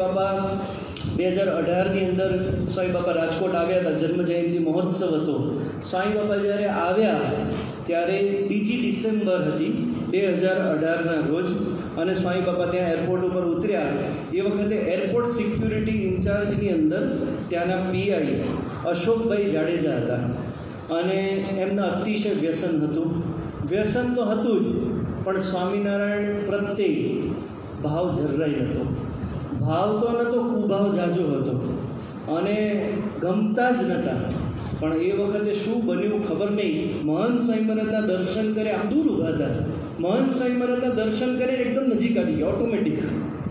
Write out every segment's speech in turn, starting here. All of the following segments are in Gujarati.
બાપા બે હજાર અઢારની અંદર સ્વામી બાપા રાજકોટ આવ્યા હતા. જન્મ જયંતિ મહોત્સવ હતો. સ્વામી બાપા જ્યારે આવ્યા ત્યારે બીજી ડિસેમ્બર હતી, બે હજાર અઢારના રોજ. અને સ્વામી બાપા ત્યાં એરપોર્ટ ઉપર ઉતર્યા. એ વખતે એરપોર્ટ સિક્યુરિટી ઇન્ચાર્જની અંદર ત્યાંના પીઆઈ અશોકભાઈ જાડેજા હતા. અને એમના અતિશય વ્યસન હતું. વ્યસન તો હતું જ, પણ સ્વામિનારાયણ પ્રત્યે ભાવ જરાય નહોતો. ભાવ તો નહોતો કુભાવ જાજો હતો. અને ગમતા જ નહોતા પણ એ વખતે શું બન્યું ખબર નહીં. મહંત સ્વામી મહારાજના દર્શન કરે આમ દૂર ઊભા હતા. મહંત સ્વામી મહારાજના દર્શન કરે એકદમ નજીક આવી ગયા ઓટોમેટિક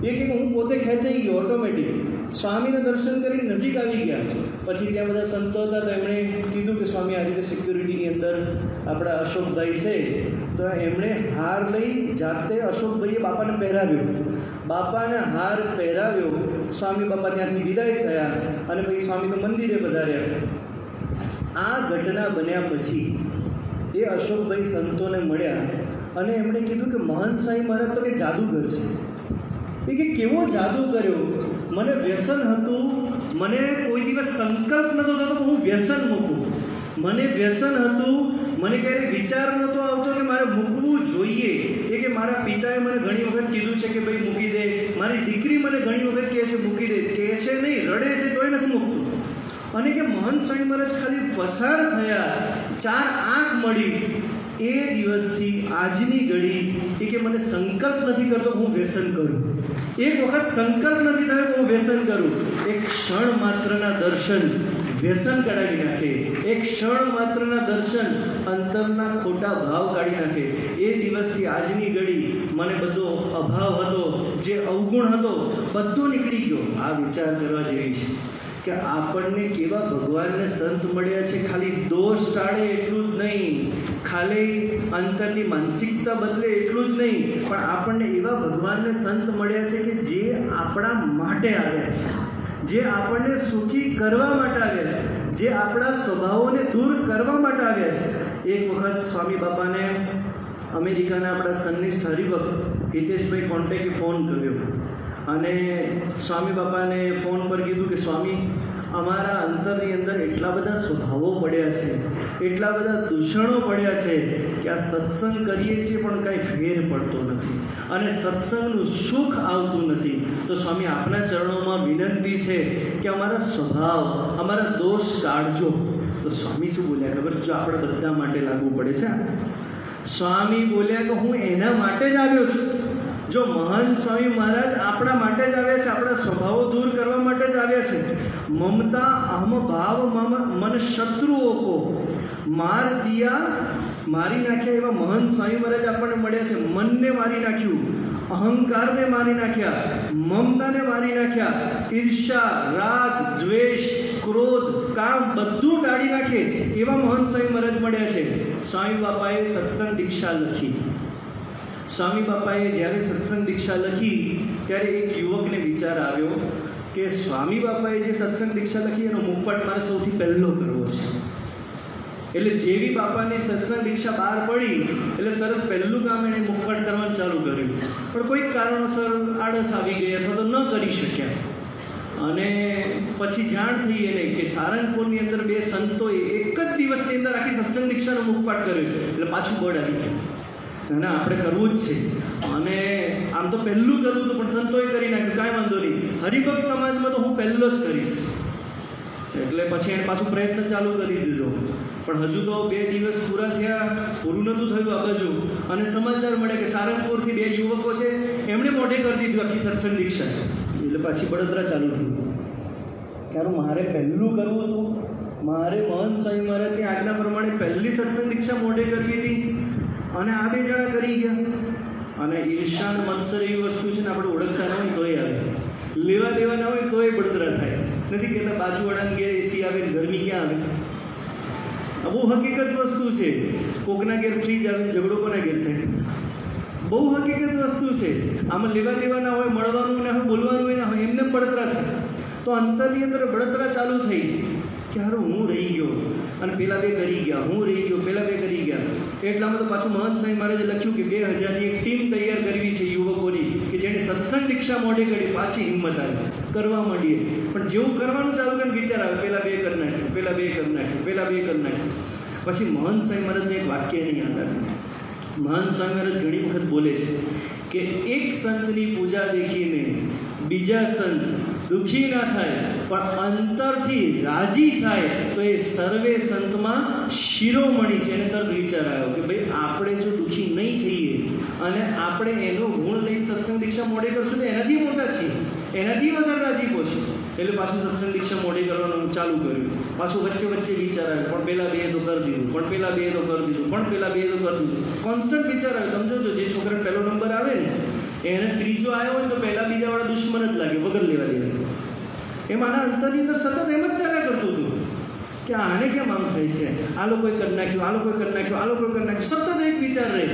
એ કે હું પોતે ખેંચાઈ ગયો ઓટોમેટિક સ્વામીના દર્શન કરીને નજીક આવી ગયા. પછી ત્યાં બધા સંતો હતા તો એમણે કીધું કે સ્વામી, આ રીતે સિક્યુરિટીની અંદર આપણા અશોકભાઈ છે. તો એમણે હાર લઈ જાતે અશોકભાઈએ બાપાને પહેરાવ્યો. બાપાને હાર પહેરાવ્યો. સ્વામી બાપા ત્યાંથી વિદાય થયા અને પછી સ્વામી તો મંદિરે વધાર્યા આ ઘટના બન્યા પછી એ અશોકભાઈ સંતોને મળ્યા અને એમણે કીધું કે મહંત સ્વામી મહારાજ, તો કે જાદુગર છે. એ કે કેવો જાદુ કર્યો? મને વ્યસન હતું. મને કોઈ દિવસ સંકલ્પ નહોતો થતો હું વ્યસન મૂકું. મને વ્યસન હતું. મને ક્યારેય વિચાર નહોતો મારે મૂકવું જોઈએ એ કે મારા પિતાએ મને ઘણી વખત કીધું છે કે ભાઈ મૂકી દે. મારી દીકરી મને ઘણી વખત કહે છે મૂકી દે. કહે છે નહીં, રડે છે તોય નથી મૂકતું. અને કે મહંત સ્વામી મહારાજ ખાલી પસાર થયા, ચાર આંખ મળી. એ દિવસથી આજની ઘડી એ કે મને સંકલ્પ નથી કરતો હું વ્યસન કરું. એક વખત સંકલ્પ નથી થયો હું વ્યસન કરું. એક ક્ષણ માત્રના દર્શન વ્યસન કાઢી નાખે. એક ક્ષણ માત્રના દર્શન અંતરના ખોટા ભાવ કાઢી નાખે. એ દિવસથી આજની ઘડી મને બધો અભાવ હતો, જે અવગુણ હતો, બધું નીકળી ગયો. આ વિચાર કરવા જેવી છે કે આપણને કેવા ભગવાનને સંત મળ્યા છે, ખાલી દોષ ટાળે એટલું જ નહીં. ખાલી અંતરની માનસિકતા બદલે એટલું જ નહીં. પણ આપણને એવા ભગવાનને સંત મળ્યા છે કે જે આપણા માટે આવ્યા છે. જે આપણને સુખી કરવા માટે આવ્યા છે, જે આપણા સ્વભાવોને દૂર કરવા માટે આવ્યા છે. એક વખત સ્વામી બાપાને અમેરિકાના આપણા સંનિષ્ઠ હરિભક્ત હિતેશભાઈ કોન્ટેકે ફોન કર્યો અને સ્વામી બાપાને ફોન પર કીધું કે સ્વામી અમારા અંતરની અંદર એટલા બધા સ્વભાવો પડ્યા છે, એટલા બધા દૂષણો પડ્યા છે કે આ સત્સંગ કરીએ છીએ પણ કાંઈ ફેર પડતો નથી અને સત્સંગનું સુખ આવતું નથી. તો સ્વામી, આપના ચરણોમાં વિનંતી છે કે અમારા સ્વભાવ, અમારા દોષ કાઢજો તો સ્વામી શું બોલ્યા? ખબર જો આપણે બધા માટે લાગુ પડે છે સ્વામી બોલ્યા કે હું એના માટે જ આવ્યો છું. જો મહાન સ્વામી મહારાજ આપણા માટે જ આવ્યા છે, આપણા સ્વભાવો દૂર કરવા માટે જ આવ્યા છે. મમતા અહમ ભાવ મમ મન શત્રુઓ કો. માર દિયા મારી નાખ્યા એવા મહાન સ્વામી મહારાજ આપણને મળ્યા છે. મનને મારી નાખ્યું, અહંકારને મારી નાખ્યા, મમતાને મારી નાખ્યા ઈર્ષા રાગ, દ્વેષ, ક્રોધ, કામ બધું ટાળી નાખે એવા મહાન સ્વામી મહારાજ મળ્યા છે. સ્વામી બાપાએ સત્સંગ દીક્ષા લખી. સ્વામી બાપાએ જ્યારે સત્સંગ દીક્ષા લખી, ત્યારે એક યુવકને વિચાર આવ્યો કે સ્વામી બાપાએ જે સત્સંગ દીક્ષા લખી, એનો મુખપટ મારે સૌથી પહેલો કરવો છે. એટલે જેવી બાપાની સત્સંગ દીક્ષા બહાર પડી, એટલે તરત પહેલું કામ એણે મુખપટ કરવાનું ચાલુ કર્યું. પણ કોઈક કારણોસર આળસ આવી ગઈ અથવા તો ન કરી શક્યા. અને પછી જાણ થઈ એને કે સારંગપુરની અંદર બે સંતોએ એક જ દિવસની અંદર આખી સત્સંગ દીક્ષાનો મુખપાઠ કર્યો છે. એટલે પાછું બળ આવી ગયું. ના ના આપણે કરવું જ છે. અને આમ તો પહેલું કરવું હતું પણ સંતોએ કરી નાખ્યું, કાંઈ વાંધો નહીં. હરિભક્ત સમાજમાં તો હું પહેલો જ કરીશ. એટલે પછી એને પાછું પ્રયત્ન ચાલુ કરી દીધો. પણ હજુ તો બે દિવસ પૂરા થયા, પૂરું નહોતું થયું આ બાજુ. અને સમાચાર મળે કે સારંગપુરથી બે યુવકો છે, એમણે મોઢે કરી દીધું આખી સત્સંગ દીક્ષા. એટલે પાછી બળતરા ચાલુ થઈ. કારણ મારે પહેલું કરવું હતું. મારે મહંત સ્વામી મારે ત્યાં આજ્ઞા પ્રમાણે પહેલી સત્સંગ દીક્ષા મોઢે કરવી હતી. અને આ બે જણા કરી ગયા. અને ઈર્ષાન મત્સર એવી વસ્તુ છે ને આપણે ઓળખતા ના હોય તોય આવે. લેવા દેવા ના હોય તોય બળતરા થાય. નથી કહેતા બાજુવાળાને ઘેર એસી આવે ને ગરમી ક્યાં આવે? બહુ હકીકત વસ્તુ છે. કોકના ઘેર ફ્રીજ આવે ઝઘડો કોના ઘેર થાય? બહુ હકીકત વસ્તુ છે. આમાં લેવા દેવા ના હોય, મળવાનું ના હોય બોલવાનું ના હોય એમને બળતરા થાય. તો અંતરની અંદર બળતરા ચાલુ થઈ. કે હારું, હું રહી ગયો. અને પેલા બે કરી ગયા, હું રહી ગયો, પેલા બે કરી ગયા. એટલામાં તો પાછું મહંત સ્વામી મહારાજે લખ્યું કે બે હજારની એક ટીમ તૈયાર કરવી છે યુવકોની, કે જેને સત્સંગ દીક્ષા મોઢે કરી, પાછી હિંમત આવી. કરવા માંડીએ. પણ જેવું કરવાનું ચાલુ કરીને વિચાર આવે, પેલા બે કરી નાખ્યું, પેલા બે કરી નાખ્યું, પેલા બે કરી નાખ્યું. પછી મહંત સ્વામી મહારાજને એક વાક્ય નહીં યાદ આવ્યું મહંત સ્વામી મહારાજ ઘણી વખત બોલે છે કે, એક સંતની પૂજા દેખીને બીજા સંત દુઃખી ના થાય, પણ અંતરથી રાજી થાય, તો એ સર્વે સંતમાં શિરોમણી છે. એને તરત વિચાર આવ્યો કે ભાઈ, આપણે જો દુઃખી નહીં થઈએ અને આપણે એનો ગુણ લઈને સત્સંગ દીક્ષા મોડે કરશું તો એનાથી મોટા છીએ. એનાથી વધારે રાજીપો છે? એટલે પાછું સત્સંગ દીક્ષા મોડી કરવાનું ચાલુ કર્યું. પાછું વચ્ચે વચ્ચે વિચાર આવ્યો, પણ પેલા બે તો કરી દીધું, પણ પેલા બે તો કરી દીધું, પણ પેલા બે તો કરી દીધું. કોન્સ્ટન્ટ વિચાર આવ્યો, તમે જોજો, જે છોકરાને પહેલો નંબર આવે ને, એને ત્રીજો આવ્યો હોય તો પહેલા બીજાવાળા દુશ્મન જ લાગે, વગર લેવા દેવા. એમ આના અંતરની અંદર સતત એમ જ ચાલ્યા કરતું હતું કે આને કેમ આમ થાય છે? આ લોકોએ કરી નાખ્યું, આ લોકોએ કરી નાખ્યું, આ લોકોએ કરી નાખ્યું. સતત એક વિચાર રહે.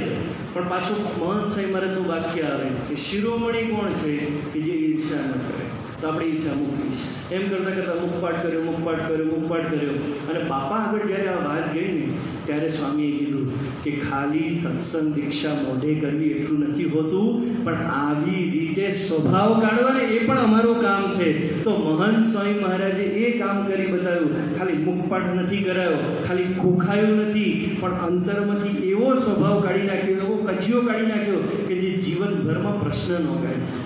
પણ પાછું મહંત સાંઈ મહારાજનું વાક્ય આવે કે શિરોમણી કોણ છે? કે જે ઈર્ષા ન કરે. તો આપણે ઈચ્છા મૂકવી છે. એમ કરતાં કરતાં મુખપાઠ કર્યો મુખપાઠ કર્યો મુખપાઠ કર્યો. અને બાપા આગળ જ્યારે આ વાત ગઈ ને ત્યારે સ્વામીએ કીધું કે ખાલી સત્સંગ દીક્ષા મોઢે કરવી એટલું નથી હોતું, પણ આવી રીતે સ્વભાવ કાઢવાને એ પણ અમારું કામ છે. તો મહંત સ્વામી મહારાજે એ કામ કરી બતાવ્યું, ખાલી મુખપાઠ નથી કરાયો, ખાલી ખોખાયું નથી, પણ અંતરમાંથી એવો સ્વભાવ કાઢી નાખ્યો, એવો કચિયો કાઢી નાખ્યો કે જે જીવનભરમાં પ્રશ્ન ન કાઢ્યો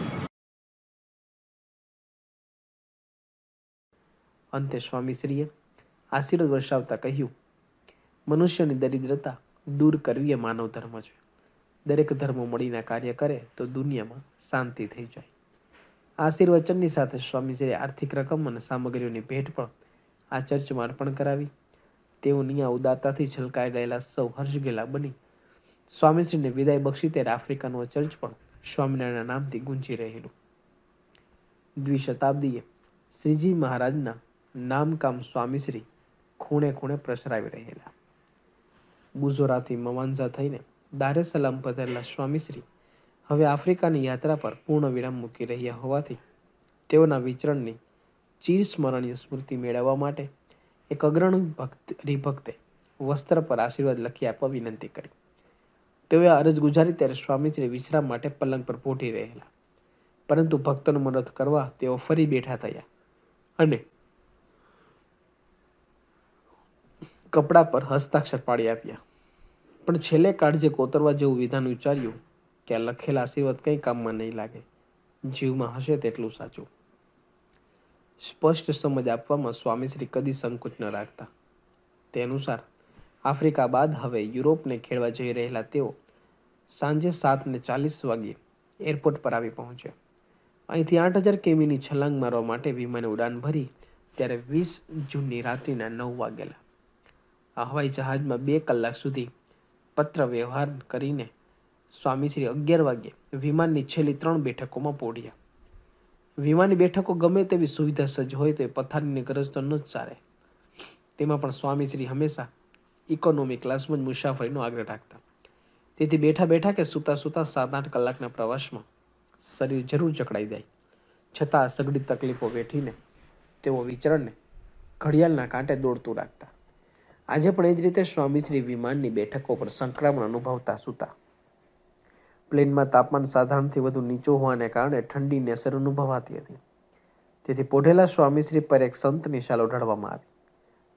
અંતે સ્વામીશ્રીએ આશીર્વાદ વર્ષાવતા કહ્યું, મનુષ્યની દરિદ્રતા દૂર કરવી એ માનવ ધર્મ છે. દરેક ધર્મો મળીને કાર્ય કરે તો દુનિયામાં શાંતિ થઈ જાય. આશીર્વચનની સાથે સ્વામીશ્રીએ આર્થિક રકમ અને સામગ્રીઓની ભેટ પણ આ ચર્ચમાં અર્પણ કરાવી. તેઓ નિયા ઉદારતાથી છલકાઈ ગયેલા સૌ હર્ષ ગયેલા બની. સ્વામીશ્રીને વિદાય બક્ષી ત્યારે આફ્રિકાનો ચર્ચ પણ સ્વામિનારાયણના નામથી ગુંજી રહેલું. દ્વિશતાબ્દીએ શ્રીજી મહારાજના નામકામ સ્વામીશ્રી ખૂણે ખૂણે પ્રસરાવી રહેલા. બુઝોરાથી મવાંઝા થઈને દારે સલામ પધારેલા સ્વામીશ્રી હવે આફ્રિકાની યાત્રા પર પૂર્ણ વિરામ મૂકી રહ્યા હોવાથી તેઓના વિચરણની ચિરસ્મરણીય સ્મૃતિ મેળવવા માટે એક અગ્રણી ભક્ત, હરિભક્તે વસ્ત્ર પર આશીર્વાદ લખી આપવા વિનંતી કરી. તેઓએ અરજ ગુજારી ત્યારે સ્વામીશ્રી વિશ્રામ માટે પલંગ પર પોઢી રહેલા. પરંતુ ભક્તોનો મદદ કરવા તેઓ ફરી બેઠા થયા અને કપડા પર હસ્તાક્ષર પાડી આપ્યા. પણ છેલ્લે કાળજે કોતરવા જેવું વિધાન વિચાર્યું કે આ લખેલા આશીર્વાદ કંઈ કામમાં નહીં લાગે. જીવમાં હશે તેટલું સાચું. સ્પષ્ટ સમજ આપવામાં સ્વામીશ્રી કદી સંકોચ ન રાખતા. તે અનુસાર, આફ્રિકા બાદ હવે યુરોપને ખેડવા જઈ રહેલા તેઓ સાંજે સાત ને ચાલીસ વાગ્યે એરપોર્ટ પર આવી પહોંચ્યા. અહીંથી આઠ હજાર કેમીની છલાંગ મારવા માટે વિમાને ઉડાન ભરી ત્યારે વીસ જૂનની રાત્રિના નવ વાગેલા. આ હવાઈ જહાજમાં બે કલાક સુધી પત્ર વ્યવહાર કરીને સ્વામીશ્રી અગિયાર વાગ્યે વિમાનની છેલ્લી ત્રણ બેઠકોમાં પોઢ્યા વિમાની બેઠકો ગમે તેવી સુવિધા સજ્જ હોય તો એ પથારીની ગરજ તો ન જ ચાલે તેમાં પણ સ્વામીશ્રી હંમેશા ઇકોનોમી ક્લાસમાં જ મુસાફરીનો આગ્રહ રાખતા. તેથી બેઠા બેઠા કે સૂતા સૂતા સાત આઠ કલાકના પ્રવાસમાં શરીર જરૂર જકડાઈ જાય. છતાં સઘળી તકલીફો વેઠીને તેઓ વિચરણને ઘડિયાળના કાંટે દોડતું રાખતા. આજે પણ એ જ રીતે સ્વામીશ્રી વિમાનની બેઠકો પર સંક્રમણ અનુભવતા સૂતા. પ્લેનમાં તાપમાન સાધારણથી વધુ નીચું હોવાને કારણે ઠંડીની અસર અનુભવાતી હતી. તેથી પોઢેલા સ્વામીશ્રી પર એક સંતની શાલ ઓઢાડવામાં આવી.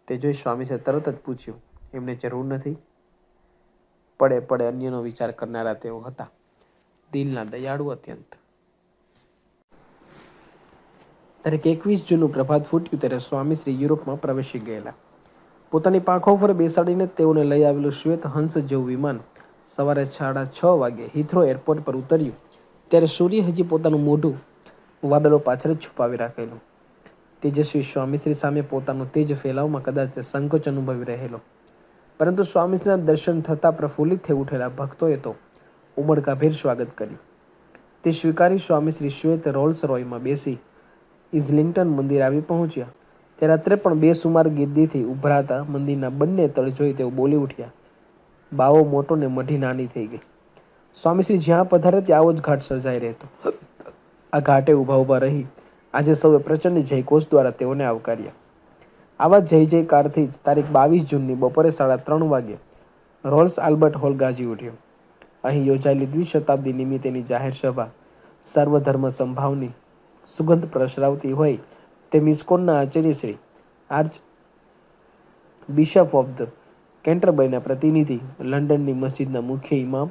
તે જોઈ સ્વામીશ્રીએ તરત જ પૂછ્યું, એમને જરૂર નથી? પડે પડે અન્યનો વિચાર કરનારા તેઓ હતા. દિલના દયાળુ અત્યંત. તારીખ એકવીસ જૂનનું પ્રભાત ફૂટ્યું ત્યારે સ્વામીશ્રી યુરોપમાં પ્રવેશી ગયેલા. પોતાની પાંખો પર બેસાડીને તેઓને લઈ આવેલું શ્વેત હંસ જેવું વિમાન સવારે સાડા છ વાગે હિથ્રો એરપોર્ટ પર ઉતર્યું. ત્યારે સૂર્ય હજી પોતાનું મોઢું વાદળો પાછળ છુપાવી રાખેલું. તેજસ્વી સ્વામીશ્રી સામે પોતાનું તેજ ફેલાવમાં કદાચ તે સંકોચ અનુભવી રહેલો. પરંતુ સ્વામીશ્રીના દર્શન થતાં પ્રફુલ્લિત થઈ ઉઠેલા ભક્તોએ તો ઉમળકાભેર સ્વાગત કર્યું. તે સ્વીકારી સ્વામીશ્રી શ્વેત રોલ્સ રોયમાં બેસી ઇઝલિંગ્ટન મંદિર આવી પહોંચ્યા. તે રાત્રે પણ બે સુમાર ગીર્દીથી ઉભરાતા મંદિરના બંને તળ જોઈ તેઓ બોલી ઉઠ્યા. બાવો મોટો ને મઢી નાની થઈ ગઈ. સ્વામીશ્રી જ્યાં પધારે ત્યાં આવો જ ઘાટ સર્જાઈ રહેતો. આ ઘાટે ઊભા ઊભા રહી. આજે સૌએ પ્રચંડ જયકોશ દ્વારા તેઓને આવકાર્યા. આવા જય જયકારથી જ તારીખ બાવીસ જૂનની બપોરે સાડા ત્રણ વાગે રોલ્સ આલ્બર્ટ હોલ ગાજી ઉઠ્યો. અહીં યોજાયેલી દ્વિશતાબ્દી નિમિત્તેની જાહેર સભા, સર્વધર્મ સંભાવની સુગંધ પ્રસરાવતી હોય તે મિસ્કોનના આચાર્યશ્રી આર્ચ બિશપ ઓફ ધ કેન્ટરબરીના પ્રતિનિધિ લંડનની મસ્જિદના મુખ્ય ઇમામ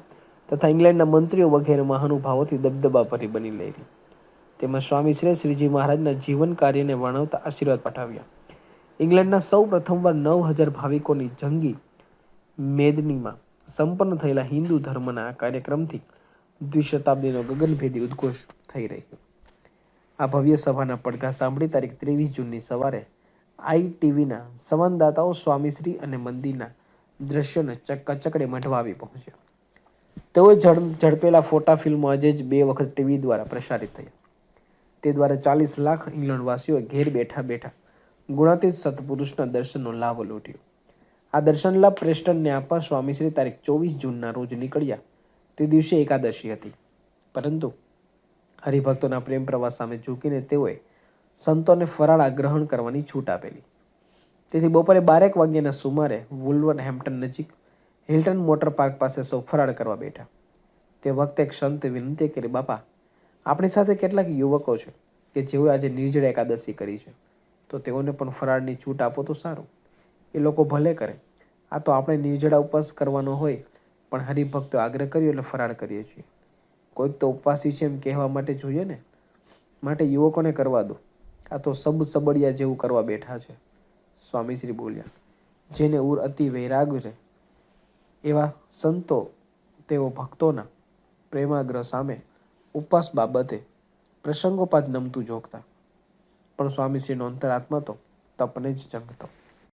તથા ઇંગ્લેન્ડના મંત્રીઓ વગેરે મહાનુભાવોથી દબદબા ભરી બની રહી તેમજ સ્વામી શ્રી શ્રીજી મહારાજના જીવન કાર્યને વર્ણવતા આશીર્વાદ પાઠવ્યા. ઇંગ્લેન્ડના સૌ પ્રથમવાર નવ હજાર ભાવિકોની જંગી મેદનીમાં સંપન્ન થયેલા હિન્દુ ધર્મના કાર્યક્રમથી દ્વિશતાબ્દીનો ગગનભેદી ઉદ્ઘોષ થઈ રહ્યો. આ ભવ્ય સભાના પડઘા સાંભળી તારીખ ત્રેવીસ જૂનની સવારે આઈટીવીના સંવાદદાતાઓ સ્વામીશ્રી અને મંદિરના દ્રશ્યોને ચકાચકડે મઢવા આવી પહોંચ્યા. તેઓએ ઝડપેલા ફોટા ફિલ્મો આજે જ બે વખત ટીવી દ્વારા પ્રસારિત થયા. તે દ્વારા ચાલીસ લાખ ઇંગ્લેન્ડવાસીઓએ ઘેર બેઠા બેઠા ગુણાતીત સત્પુરુષના દર્શનનો લાભ લૂંટ્યો. આ દર્શન લાભ પ્રેસ્ટનને આપવા સ્વામીશ્રી તારીખ ચોવીસ જૂનના રોજ નીકળ્યા. તે દિવસે એકાદશી હતી. પરંતુ હરિભક્તોના પ્રેમ પ્રવાહ સામે ઝૂકીને તેઓએ સંતોને ફરાળ ગ્રહણ કરવાની છૂટ આપેલી. તેથી બપોરે બારેક વાગ્યાના સુમારે વુલવન હેમ્પટન નજીક હિલ્ટન મોટર પાર્ક પાસે સૌ ફરાળ કરવા બેઠા. તે વખતે એક સંતે વિનંતી કરી, બાપા, આપણી સાથે કેટલાક યુવકો છે કે જેઓએ આજે નિર્જળ એકાદશી કરી છે. તો તેઓને પણ ફરાળની છૂટ આપો તો સારું. એ લોકો ભલે કરે. આ તો આપણે નિર્જળા ઉપવાસ કરવાનો હોય, પણ હરિભક્તો આગ્રહ કર્યો એટલે ફરાળ કરીએ છીએ. કોઈક તો ઉપવાસી છે એમ કહેવા માટે જોઈએ ને, માટે યુવકોને કરવા દો. આ તો સબ સબડિયા જેવું કરવા બેઠા છે સ્વામીશ્રી બોલ્યા. જેને ઉર અતિ વૈરાગ છે, એવા સંતો તેઓ ભક્તોના પ્રેમાગ્રહ સામે ઉપવાસ બાબતે પ્રસંગોપાત નમતું જોગતા. પણ સ્વામીશ્રીનો અંતરાત્મા તો તપને જ જંગતો.